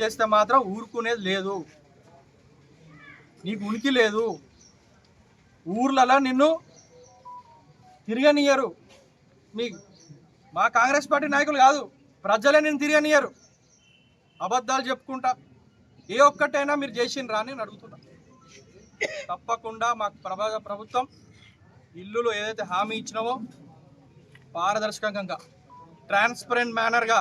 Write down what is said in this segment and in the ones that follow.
చేస్తే మాత్రం ఊరుకునేది లేదు. నీకు ఉనికి లేదు. ఊర్లలో నిన్ను తిరగనియరు మీ మా కాంగ్రెస్ పార్టీ నాయకులు కాదు ప్రజలే నేను తిరగనియరు అబద్ధాలు చెప్పుకుంటా ఏ ఒక్కటైనా మీరు చేసిండ్రా అని అడుగుతున్నా. తప్పకుండా మాకు ప్రభా ప్రభుత్వం ఇల్లులు ఏదైతే హామీ ఇచ్చినామో పారదర్శకంగా ట్రాన్స్పరెంట్ మేనర్గా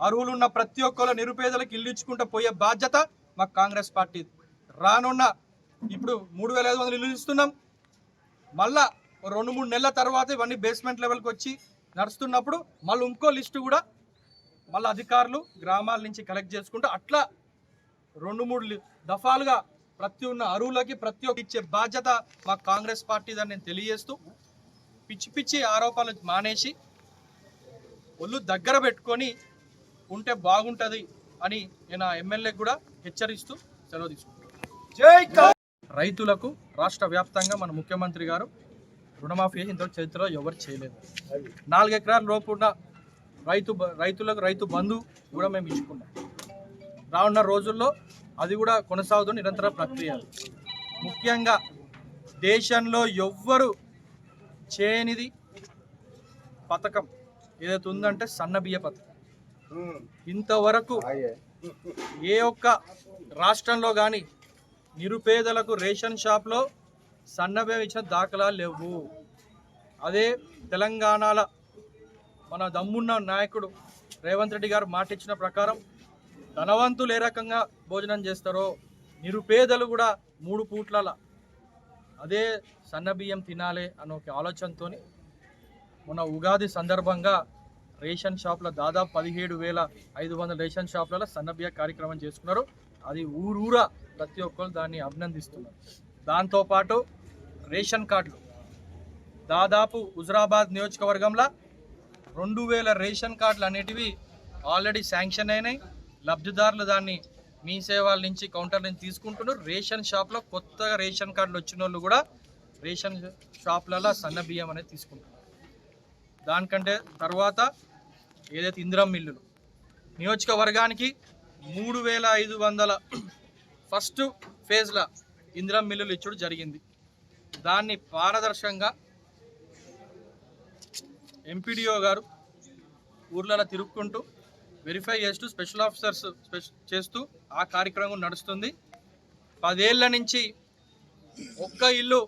అర్హులున్న ప్రతి ఒక్కరు నిరుపేదలకు ఇల్లు ఇచ్చుకుంటూ పోయే బాధ్యత మాకు కాంగ్రెస్ పార్టీ. రానున్న ఇప్పుడు మూడు వేల ఐదు వందలు ఇల్లు ఇస్తున్నాం. మళ్ళా రెండు మూడు నెలల తర్వాత ఇవన్నీ బేస్మెంట్ లెవెల్కి వచ్చి నడుస్తున్నప్పుడు మళ్ళీ ఇంకో లిస్టు కూడా మళ్ళీ అధికారులు గ్రామాల నుంచి కలెక్ట్ చేసుకుంటూ అట్లా రెండు మూడు దఫాలుగా ప్రతి ఉన్న అరువులకి ప్రతి ఒక్క ఇచ్చే బాధ్యత మా కాంగ్రెస్ పార్టీదని నేను తెలియజేస్తూ పిచ్చి పిచ్చి ఆరోపణలు మానేసి ఒళ్ళు దగ్గర పెట్టుకొని ఉంటే బాగుంటుంది అని నేను ఎమ్మెల్యేకి కూడా హెచ్చరిస్తూ సెలవు తీసుకుంటాను రైతులకు రాష్ట్ర వ్యాప్తంగా మన ముఖ్యమంత్రి గారు రుణమాఫీ చేసి ఇంతవరకు చరిత్రలో ఎవరు చేయలేదు. నాలుగు ఎకరాల లోపు ఉన్న రైతు బ- రైతులకు రైతు బంధు కూడా మేము ఇచ్చుకున్నాం. రానున్న రోజుల్లో అది కూడా కొనసాగుతున్న నిరంతర ప్రక్రియ. ముఖ్యంగా దేశంలో ఎవ్వరు చేయనిది పథకం. ఏదైతే ఉందంటే సన్న బియ్య పథకం. ఇంతవరకు ఏ ఒక్క రాష్ట్రంలో కానీ నిరుపేదలకు రేషన్ షాప్లో సన్న బియ్యం ఇచ్చిన దాఖలాలు లేవు. అదే తెలంగాణలో మన దమ్మున్న నాయకుడు రేవంత్ రెడ్డి గారు మాట ఇచ్చిన ప్రకారం ధనవంతులు ఏ రకంగా భోజనం చేస్తారో నిరుపేదలు కూడా మూడు పూట్ల అదే సన్న బియ్యం తినాలి అన్న ఒక ఆలోచనతో మొన్న ఉగాది సందర్భంగా రేషన్ షాప్లో దాదాపు పదిహేడు వేల ఐదు వందల రేషన్ షాప్లలో సన్న కార్యక్రమం చేసుకున్నారు. అది ఊరూరా ప్రతి ఒక్కరు దాన్ని అభినందిస్తున్నారు. దాంతోపాటు రేషన్ కార్డులు. దాదాపు హుజరాబాద్ నియోజకవర్గంలో రెండు వేల రేషన్ కార్డులు అనేటివి ఆల్రెడీ శాంక్షన్ అయినాయి. లబ్ధిదారులు దాన్ని మీ సేవల నుంచి కౌంటర్ నుంచి తీసుకుంటున్నారు. రేషన్ షాప్లో కొత్తగా రేషన్ కార్డులు వచ్చిన వాళ్ళు కూడా రేషన్ షాప్లలో సన్న బియ్యం అనేది తీసుకుంటున్నారు. దానికంటే తర్వాత ఏదైతే ఇందిరం మిల్లులు నియోజకవర్గానికి మూడు వేల ఐదు వందల ఫస్ట్ ఫేజ్ల ఇందిరం మిల్లులు ఇచ్చుడు జరిగింది. దాన్ని పారదర్శకంగా ఎంపీడీఓ గారు ఊర్లలో తిరుక్కుంటూ వెరిఫై చేస్తూ స్పెషల్ ఆఫీసర్స్ చేస్తూ ఆ కార్యక్రమం నడుస్తుంది. పదేళ్ళ నుంచి ఒక్క ఇల్లు